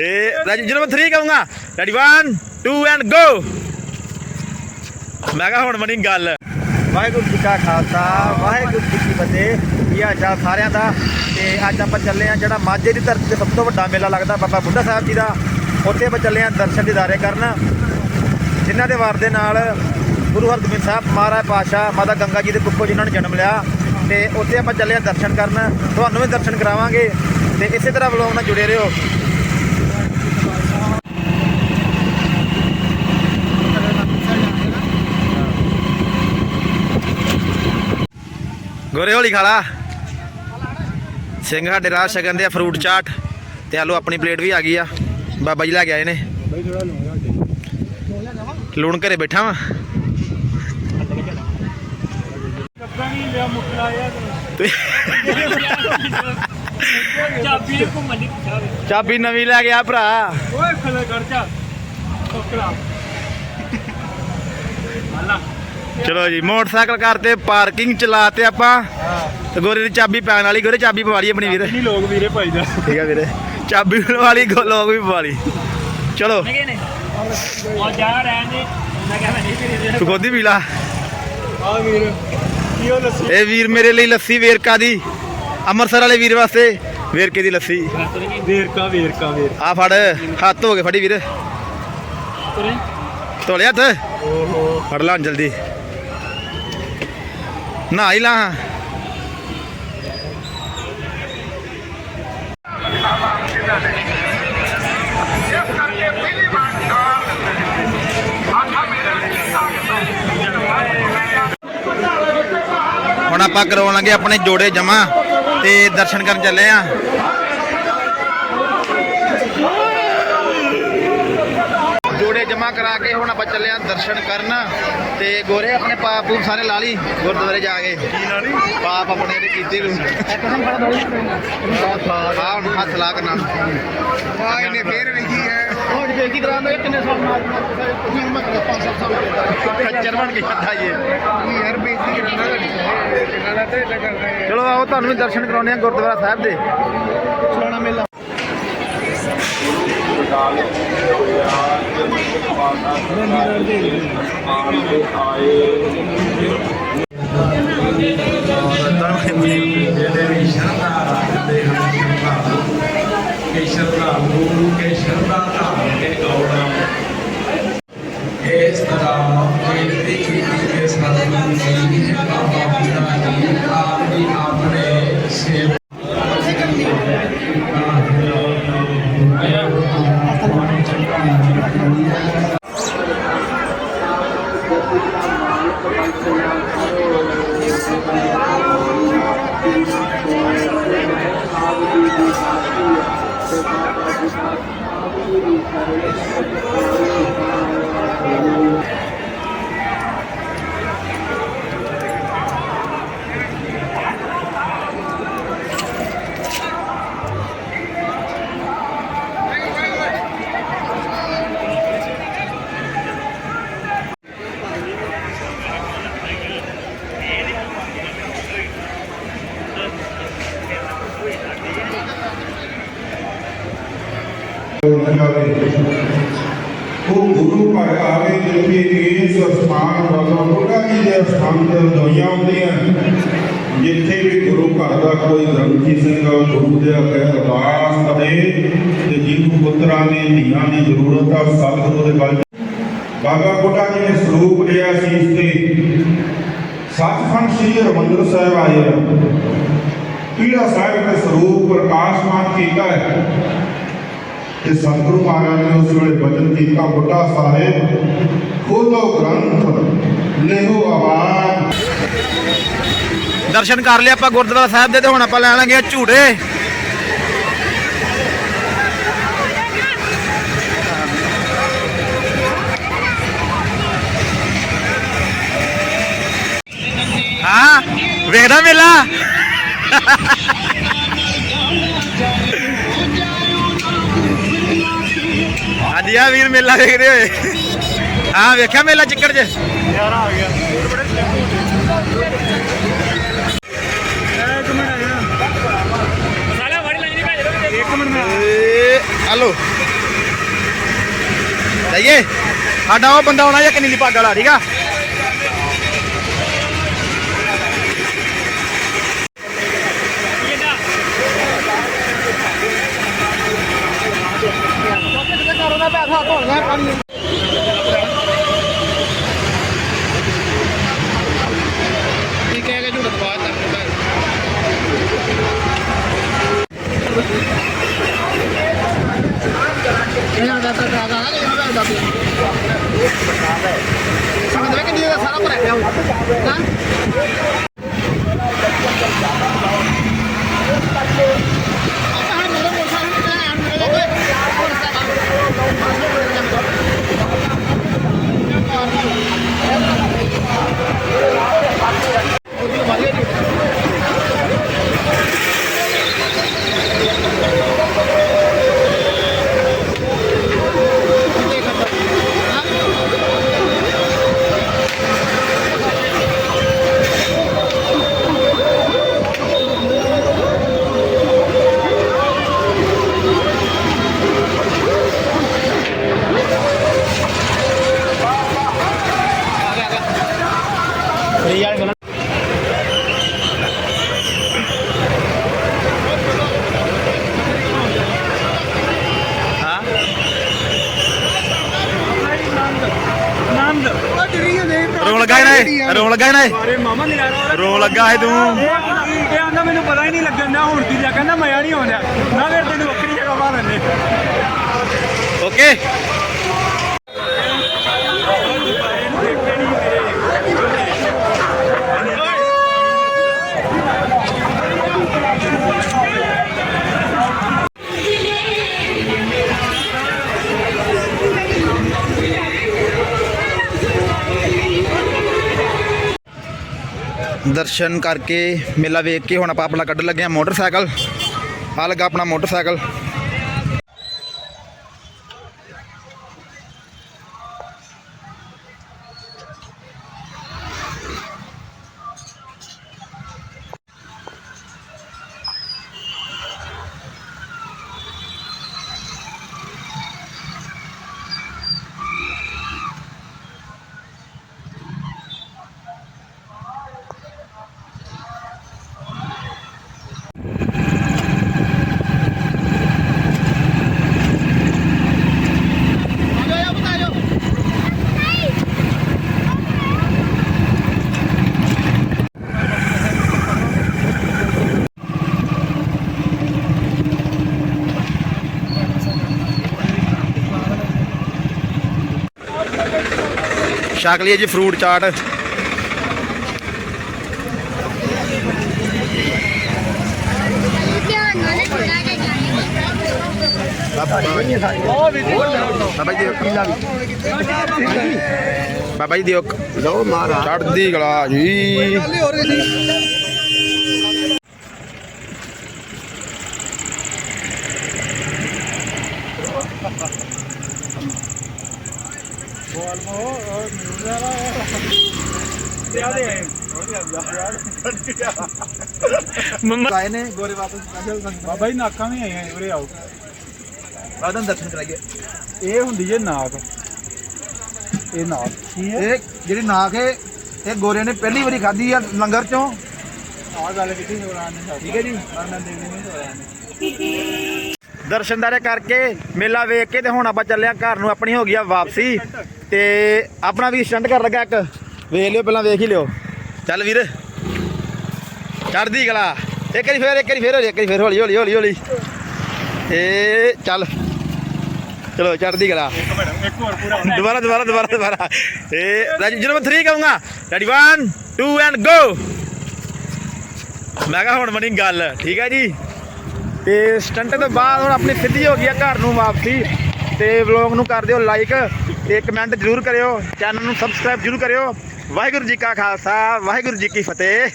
ਇਹ ਰਾਜੀ ਜਦੋਂ ਮੈਂ 3 ਕਹੂੰਗਾ। ਰੈਡੀ 1 2 ਐਂਡ ਗੋ ਮੈਂ ਕਹਾ ਹੁਣ ਬਣੀ ਗੱਲ। ਵਾਹਿਗੁਰੂ ਜੀ ਕਾ ਖਾਲਸਾ, ਵਾਹਿਗੁਰੂ ਜੀ ਕੀ ਫਤਿਹ। ਕੀ ਹਾਲ ਚਾਲ ਸਾਰਿਆਂ ਦਾ। ਤੇ ਅੱਜ ਆਪਾਂ ਚੱਲੇ ਆ ਜਿਹੜਾ ਮਾਝੇ ਦੀ ਧਰਤੀ ਤੇ ਸਭ ਤੋਂ ਵੱਡਾ ਮੇਲਾ ਲੱਗਦਾ ਬਾਬਾ ਬੁੱਢਾ ਸਾਹਿਬ ਜੀ ਦਾ। ਉੱਥੇ ਆਪਾਂ ਚੱਲੇ ਆ ਦਰਸ਼ਨ ਦੀਦਾਰੇ ਕਰਨ। ਜਿਨ੍ਹਾਂ ਦੇ ਵਾਰ ਦੇ ਨਾਲ ਗੁਰੂ ਹਰਗੋਬਿੰਦ ਸਾਹਿਬ ਮਹਾਰਾਜ ਪਾਸ਼ਾ ਮਾਤਾ ਗੰਗਾ ਜੀ ਦੇ ਕੁੱਖੋਂ ਜਿਨ੍ਹਾਂ ਨੇ ਜਨਮ ਲਿਆ। ਤੇ ਉੱਥੇ ਆਪਾਂ ਚੱਲੇ ਆ ਦਰਸ਼ਨ ਕਰਨ। ਤੁਹਾਨੂੰ ਵੀ ਦਰਸ਼ਨ ਕਰਾਵਾਂਗੇ। ਤੇ ਇਸੇ ਤਰ੍ਹਾਂ ਵਲੋਗ ਨਾਲ ਜੁੜੇ ਰਹੋ। ਗੋਰੇ ਹੌਲੀ ਖਾ ਲਾ ਸਿੰਘ ਸਾਡੇ ਰਾਹ ਛਕਣ ਦੇ ਫਰੂਟ ਚਾਟ ਤੇ ਆਲੂ ਆਪਣੀ ਪਲੇਟ ਵੀ ਆ ਗਈ ਆ। ਬਾਬਾ ਜੀ ਲੈ ਕੇ ਆਏ ਨੇ। ਲੂਣ ਘਰੇ ਬੈਠਾ ਵਾਂ। ਚਾਬੀ ਨਵੀਂ ਲੈ ਗਿਆ ਭਰਾ। ਓਏ ਖਲੇ ਕਰ ਜਾ। ਟੋਕਰਾ ਚਲੋ ਜੀ ਮੋਟਰਸਾਈਕਲ ਕਰਤੇ ਪਾਰਕਿੰਗ ਚਲਾਤੇ ਆਪਾਂ। ਤੇ ਗੋਰੇ ਦੀ ਚਾਬੀ ਪੈਣ ਵਾਲੀ ਗੋਰੇ ਚਾਬੀ ਪਵਾ ਲਈ ਆਪਣੀ ਵੀਰ। ਨਹੀਂ ਲੋਕ ਵੀਰੇ ਭਾਈ ਦਾ? ਠੀਕ ਆ ਵੀਰੇ। ਚਾਬੀ ਪਵਾ ਲਈ ਲੋਕ ਵੀ ਪਵਾ ਲਈ। ਚਲੋ। ਉਹ ਜਾ ਰਹੇ ਨੇ ਮੈਂ ਕਹਿੰਦਾ ਨਹੀਂ ਵੀਰੇ ਤੂੰ ਖੋਦੀ ਪੀ ਲਾ। ਆ ਵੀਰ। ਕੀ ਉਹ ਲੱਸੀ? ਇਹ ਵੀਰ ਮੇਰੇ ਲਈ ਲੱਸੀ ਵੇਰਕਾ ਦੀ। ਅੰਮ੍ਰਿਤਸਰ ਵਾਲੇ ਵੀਰ ਵਾਸਤੇ ਵੇਰਕੇ ਦੀ ਲੱਸੀ। ਵੇਰਕਾ ਵੇਰਕਾ ਵੇਰ ਆ ਫੜ ਹੱਥ ਹੋ ਗਏ ਫੜੀ ਵੀਰ। ਤੁਰੇ। ਧੋਲੇ ਹੱਥ। ਓਹੋ। ਫੜ ਲਾਂ ਜਲਦੀ ਨਹਾ ਹੀ ਲਾ ਹੁਣ ਆਪਾਂ ਕਰਾਉਣ ਲੱਗੇ ਆਪਣੇ ਜੋੜੇ ਜਮਾ ਤੇ ਦਰਸ਼ਨ ਕਰਨ ਚੱਲੇ ਆ ਜੋੜੇ ਜਮਾ ਕਰਾ ਕੇ ਹੁਣ ਆਪਾਂ ਚੱਲੇ ਆ ਦਰਸ਼ਨ ਕਰਨ। ਤੇ ਗੋਰੇ ਆਪਣੇ ਪਾਪ ਪੂਪ ਸਾਰੇ ਲਾ ਲਈ ਗੁਰਦੁਆਰੇ ਜਾ ਕੇ। ਕੀ ਲਾ ਲਈ? ਪਾਪ ਆਪਣੇ ਜਿਹੜੇ ਕੀਤੇ ਨੂੰ ਆ ਹੁਣ ਹੱਥ ਲਾ ਕਰਨਾ ਆ ਇਹਨੇ ਫੇਰ ਵੇਖੀ ਹੈ। ਹੁਣ ਬੇਇੱਜ਼ਤੀ ਕਰਾਉਂਦੇ ਕਿੰਨੇ ਸਾਲ ਮਾਰ ਤੁਸੀਂ ਮੈਂ ਕਰਾ 5 ਸਾਲ ਖੱਚਰ ਬਣ ਕੇ ਛੱਡਾ ਜੇ ਯਾਰ ਬੇਇੱਜ਼ਤੀ ਕਰਾਉਂਦਾ ਕਿੰਨਾ ਦਾ ਤੇ ਕਰਦਾ ਚਲੋ ਆਓ ਤੁਹਾਨੂੰ ਵੀ ਦਰਸ਼ਨ ਕਰਾਉਣੇ ਆ ਗੁਰਦੁਆਰਾ ਸਾਹਿਬ ਦੇ। ਸੁਣਾ ਮੇਲਾ। ਜਿਹੜੇ ਵੀ ਸ਼ਰਧਾ ਰੱਖਦੇ ਹਨ ਸ਼ਰਧਾਲੂ ਕਿ ਸ਼ਰਧਾਲੂ ਕੇ ਸ਼ਰਧਾ ਧਾਰ ਕੇ ਗੌੜਾ Hallelujah. ਉਹ ਗੁਰੂ ਘਰ ਆਵੇ ਜਿੱਥੇ ਇਸ ਸਥਾਨ ਬਾਬਾ ਬੁੱਢਾ ਜੀ ਦੇ ਸਥਾਨ ਤੇ ਦੁਨੀਆਂ ਹੁੰਦੀਆਂ ਜਿੱਥੇ ਵੀ ਗੁਰੂ ਘਰ ਦਾ ਕੋਈ ਗ੍ਰੰਥੀ ਸਿੰਘ ਗੁਰੂ ਦੇ ਅੱਗੇ ਅਰਦਾਸ ਕਰੇ ਤੇ ਜਿਹਨੂੰ ਪੁੱਤਰਾਂ ਨੇ, ਧੀਆਂ ਦੀ ਜ਼ਰੂਰਤ ਆ, ਸਤਿਗੁਰੂ ਦੇ ਵੱਲ ਬਾਬਾ ਬੁੱਢਾ ਜੀ ਨੇ ਸਰੂਪ ਲਿਆ ਸੀ ਇਸ ਤੇ। ਸੱਚਖੰਡ ਸ੍ਰੀ ਹਰਿਮੰਦਰ ਸਾਹਿਬ ਆਏ ਪੀੜਾ ਸਾਹਿਬ ਦੇ ਸਰੂਪ ਪ੍ਰਕਾਸ਼ਮਾਨ ਕੀਤਾ ਹੈ। ਕਿ ਸਤਿਗੁਰੂ ਮਹਾਰਾਜ ਨੇ ਉਸ ਵੇਲੇ ਬਚਨ ਕੀਤਾ, ਬੁੱਢਾ ਸਾਹਿਬ, ਖੋਲੋ ਗ੍ਰੰਥ, ਲਿਖੋ ਆਵਾਜ਼। ਦਰਸ਼ਨ ਕਰ ਲਿਆ ਆਪਾਂ ਗੁਰਦੁਆਰਾ ਸਾਹਿਬ ਦੇ ਤੇ, ਹੁਣ ਆਪਾਂ ਲੈਣ ਲੱਗੇ ਆ ਹਾਂ, ਵੇਖਦਾ ਮੇਲਾ? ਹਾਂਜੀ ਵੀਰ ਮੇਲਾ ਵੇਖਦੇ ਹੋਏ। ਹਾਂ ਵੇਖਿਆ ਮੇਲਾ ਚਿੱਕੜ 'ਚ? ਸਾਲਾ ਵੜੀ ਲੈਣੀ ਹਲੋ ਜਾਈਏ। ਸਾਡਾ ਉਹ ਬੰਦਾ ਆਉਣਾ ਜਾਂ ਨੀਲੀ ਪੱਗ ਵਾਲਾ ਠੀਕ ਆ? ก่อนครับอันนี้ ਰੋਣ ਲੱਗਾ ਹੈ ਨਾ ਰੋਣ ਲੱਗਾ ਹੈ ਨਾ ਅਰੇ ਮਾਮਾ ਨਿਆਰਾ ਰੋਣ ਲੱਗਾ ਹੈ ਤੂੰ। ਇਹ ਆਂਦਾ ਮੈਨੂੰ ਪਤਾ ਹੀ ਨਹੀਂ ਲੱਗਣ ਦਾ ਹੁਣ ਕੀ ਜਾ ਕਹਿੰਦਾ ਮਜ਼ਾ ਨਹੀਂ ਆਉਂਦਾ। ਨਾ ਫਿਰ ਤੈਨੂੰ ਵੱਖਰੀ ਜਗ੍ਹਾ ਬਾਹਰ ਲੈਣੇ ਓਕੇ ਦਰਸ਼ਨ ਕਰਕੇ ਮੇਲਾ ਵੇਖ ਕੇ ਹੁਣ ਆਪਾਂ ਆਪਣਾ ਕੱਢਣ ਲੱਗੇ ਆ ਮੋਟਰਸਾਈਕਲ। ਆ ਲੱਗਾ ਆਪਣਾ ਮੋਟਰਸਾਈਕਲ। ਛਕ ਲਈਏ ਜੀ ਫਰੂਟ ਚਾਟ। ਬਾਬਾ ਜੀ ਬਾਬਾ ਜੀ ਦਿਓ ਲਓ ਮਾਰਾ ਚੜਦੀ ਗਲਾ ਜੀ। ਆਏ ਨੇ ਗੋਰੇ ਵਾਪਸ ਸਪੈਸ਼ਲ ਬਾਬਾ ਜੀ ਨਾਕਾਂ ਵੀ ਆਈਆਂ ਉਰੇ ਆਓ। ਬਾਦਨ ਦਰਸ਼ਨ ਕਰਾਈਏ। ਇਹ ਹੁੰਦੀ ਜੇ ਨਾਕ ਇਹ ਨਾਕ ਕੀ ਹੈ? ਇਹ ਜਿਹੜੀ ਨਾਕ ਹੈ ਇਹ ਗੋਰੇ ਨੇ ਪਹਿਲੀ ਵਾਰੀ ਖਾਧੀ ਆ ਲੰਗਰ ਚੋਂ। ਆਹ ਗੱਲ ਕੀਤੀ ਜੋਰਾਨ ਨੇ ਠੀਕ ਹੈ ਜੀ। ਮੈਂ ਦੇਣੀ ਨਹੀਂ ਜੋਰਾਨ ਨੇ ਦਰਸ਼ਨਦਾਰੇ ਕਰਕੇ ਮੇਲਾ ਵੇਖ ਕੇ ਤੇ ਹੁਣ ਆਪਾਂ ਚੱਲੇ ਆ ਘਰ ਨੂੰ ਆਪਣੀ ਹੋ ਗਈ ਆ ਵਾਪਸੀ। ਤੇ ਆਪਣਾ ਵੀ ਸਟੰਟ ਕਰ ਲੱਗਾ ਇੱਕ। ਵੇਖ ਲਿਓ, ਪਹਿਲਾਂ ਵੇਖ ਹੀ ਲਿਓ। ਚੱਲ ਵੀਰ ਚੜਦੀ ਗਲਾ ਇੱਕ ਵਾਰੀ ਫੇਰ, ਇੱਕ ਵਾਰੀ ਫੇਰ ਹੋ ਇੱਕ ਵਾਰੀ ਫੇਰ ਹੌਲੀ ਹੌਲੀ ਹੌਲੀ ਹੌਲੀ। ਏ ਚੱਲ। ਚਲੋ ਚੜਦੀ ਗਲਾ ਦੁਬਾਰਾ ਦੁਬਾਰਾ ਦੁਬਾਰਾ ਦੁਬਾਰਾ। ਏ ਰਾਜੂ ਜਦੋਂ ਮੈਂ 3 ਕਹੂੰਗਾ। ਰੈਡੀ 1 2 ਐਂਡ ਗੋ ਮੈਂ ਕਿਹਾ ਹੁਣ ਬਣੀ ਗੱਲ, ਠੀਕ ਹੈ ਜੀ? ਤੇ ਸਟੰਟ ਤੋਂ ਬਾਅਦ ਹੁਣ ਆਪਣੀ ਸਿੱਧੀ ਹੋ ਗਈ ਆ ਘਰ ਨੂੰ ਵਾਪਸੀ। ਤੇ ਵਲੌਗ ਨੂੰ ਕਰ ਦਿਓ ਲਾਈਕ ਤੇ ਕਮੈਂਟ ਜ਼ਰੂਰ ਕਰਿਓ ਚੈਨਲ ਨੂੰ ਸਬਸਕ੍ਰਾਈਬ ਜ਼ਰੂਰ ਕਰਿਓ। ਵਾਹਿਗੁਰੂ ਜੀ ਕਾ ਖਾਲਸਾ, ਵਾਹਿਗੁਰੂ ਜੀ ਕੀ ਫਤਿਹ।